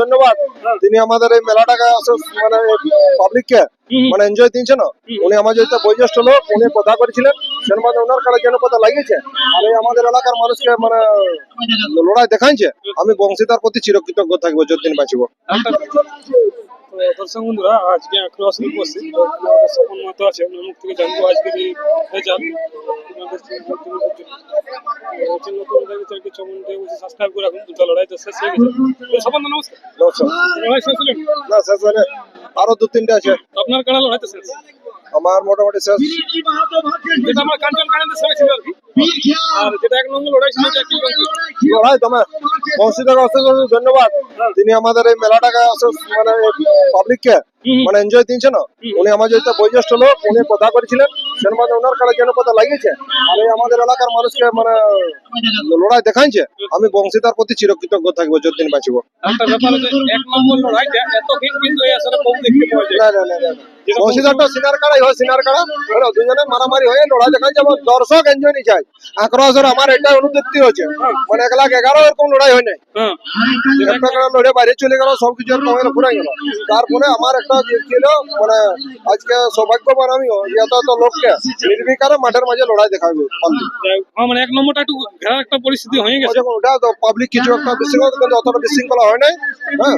ধন্যবাদ। তিনি আমাদের এই মেলাটাকে মানে পাবলিককে মানে এনজয় উনি আমার যেহেতু বয়োজ্যেষ্ঠ লোক উনি কথা করেছিলেন। সের মধ্যে ওনার যেন কথা লাগিয়েছে আর এই আমাদের এলাকার মানুষকে মানে লড়াই দেখাইছে। আমি বংশীদার প্রতি চিরকৃতজ্ঞ থাকব যতদিন বাঁচবো। তো দর্শক বন্ধুরা আজকে ক্লাস উপস্থিত। তো আমাদের স্বপন আছে ওনার মুখ থেকে জানব আজকের এই রেজাল্ট নতুন সাবস্ক্রাইব করে রাখুন। দুটো লড়াই তো শেষ হয়ে গেছে। তো নমস্কার। নমস্কার। লড়াই শেষ হলেন না শেষ হয়নি। আরও দু তিনটে আছে। আপনার কারা লড়াই তো শেষ। আমার মোটামুটি শেষ। যেটা আমার কাঞ্চন ছিল আর কি। আর যেটা এক নম্বর লড়াই ছিল লড়াই তোমার অশেষ ধন্যবাদ। তিনি আমাদের এই মেলাটাকে মানে পাবলিককে মানে এনজয় দিচ্ছে না? উনি আমার যেহেতু বয়োজ্যেষ্ঠ লোক উনি কথা করেছিলেন। সের মানে ওনার কাছে যেন কথা লাগিয়েছে। আর এই আমাদের এলাকার মানুষকে মানে লড়াই দেখাইছে। আমি বংশীদার প্রতি চিরকৃতজ্ঞ থাকব যতদিন বাঁচবো। না। বংশীদারটা সিনার কাড়াই হয় সিনার কাড়া। দুজনে মারামারি হয়ে লড়াই দেখাই যাব দর্শক এনজয় নিয়ে যায়। আক্রোশের আমার এটা অনুভূতি হচ্ছে মানে এক লাখ এগারো এরকম লড়াই হয় নাই। হ্যাঁ। একটা লড়ে বাইরে চলে গেল এরকম হয়ে ঘুরে গেল তারপরে আমার একটা ছিল মানে আজকে সৌভাগ্যবান আমিও যে এত এত লোককে নির্বিকারে মাঠের মাঝে লড়াই দেখাবে হ্যাঁ, মানে এক নম্বরটা একটু ঘেরার একটা পরিস্থিতি হয়ে গেছে। ওটা তো পাবলিক কিছু একটা বিশৃঙ্খলা কিন্তু অতটা বিশৃঙ্খলা হয় নাই। হ্যাঁ।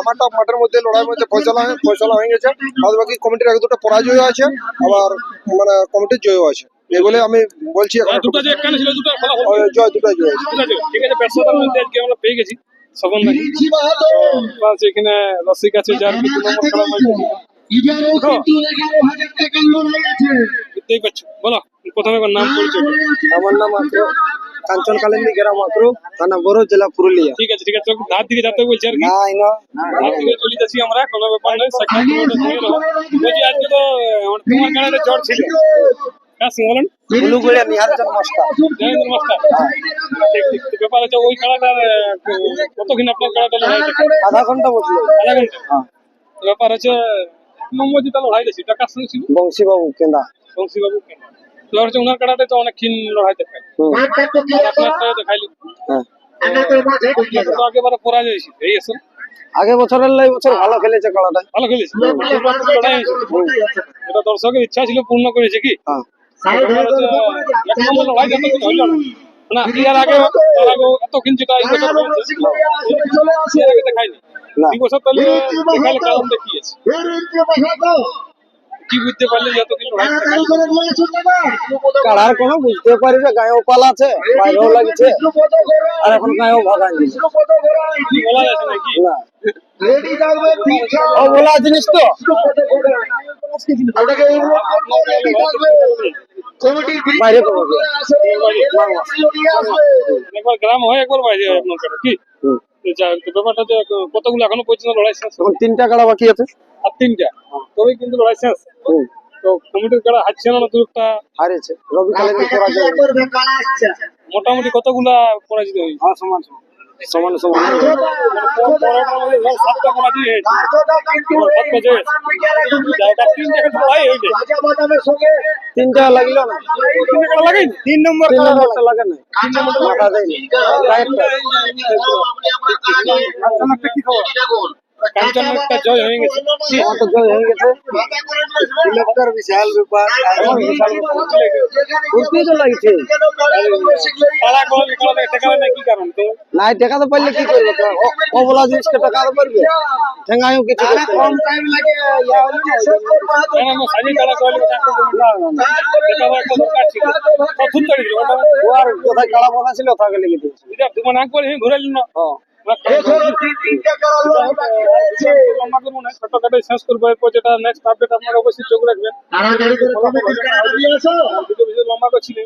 আমারটা মাঠের মধ্যে লড়াইয়ের মধ্যে ফয়সলা ফয়সলা হয়ে গেছে। বাদ বাকি কমিটির এক দুটো পরাজয় আছে আবার মানে কমিটির জয়ও আছে। এগুলো আমি বলছি এখন দুটো যে একখানে ছিল দুটো জয় দুটাই জয়। ঠিক আছে ঠিক মধ্যে আজকে আমরা পেয়ে গেছি। সবন ভাই প্লাস এখানে রসিক আছে যার কি নম্বর খেলা হয়েছে দেখতেই বলো প্রথমে নাম পরিচয় আমার নাম আছে কাঞ্চন কালিন্দী গ্রাম আক্রু থানা বড় জেলা পুরুলিয়া। ঠিক আছে ঠিক আছে ধার দিকে যেতে বলছি আর কি। না ধার দিকে চলে যাচ্ছি আমরা কোনো ব্যাপার নয় সাক্ষাৎ আজকে তো আমার তোমার কাছে জ্বর ছিল। হ্যাঁ বলেন। ব্যাপার ওই খেলাটার কতক্ষণ আপনার খেলাটা লড়াই আধা ঘণ্টা বসল। আধা ঘণ্টা। ব্যাপার নম্বর যেটা লড়াই সঙ্গে ছিল? বংশীবাবু তো হচ্ছে ওনার কাটাতে তো অনেক ক্ষীণ লড়াই দেখায় আর দেখাইলি তো পরাজয় এই আসলে আগে বছরের লাই বছর ভালো খেলেছে খেলাটা। ভালো খেলেছে। এটা দর্শকের ইচ্ছা ছিল পূর্ণ করেছে কি? না এর আগে এত বছর তাহলে কারণ দেখিয়েছে। কি বুঝতে পারলে যে এতদিন কাড়ার কোনো বুঝতে পারি না গায়েও পাল আছে বাইরেও লাগছে আর এখন গায়েও ভাগায়নি কি নাকি? না। ও বলা জিনিস তো। বাইরে একবার গ্রাম হয় একবার বাইরে হয় আপনার কি? হুম। তো যাই হোক, তো ব্যাপারটা কতগুলো এখনও পর্যন্ত লড়াই শেষ তিনটা কাড়া বাকি আছে। আর তিনটা? তবে কিন্তু লড়াই শেষ। তো কমিটির কারা হারছে না দু একটা হারেছে। রবি মোটামুটি কতগুলা পরাজিত হয়েছে? হ্যাঁ সমান। সমান সমান মানে তিনটা লাগিল না। তিন নম্বর লাগে না কাঞ্চন একটা জয় হয়ে গেছে? আমার তো জয় হয়ে গেছে। বিশাল ব্যাপার বিশাল ঘুরতে তো লাগছে। নাই টাকা তো পারলে কি করবে? ও- বলা টাকা পারবে? ঠেঙ্গাইও কিছু কম টাইম লাগে কল ছিল। বাঁধা ছিল তাকে লেগে দিয়েছে এটা তোমার আগ করে ঘুরে নিল হ্যাঁ লম্বা করব না ছোট কাটে শেষ করব। এরপর যেটা নেক্সট আপডেট আপনারা অবশ্যই চোখ রাখবেন। লম্বা করছি না।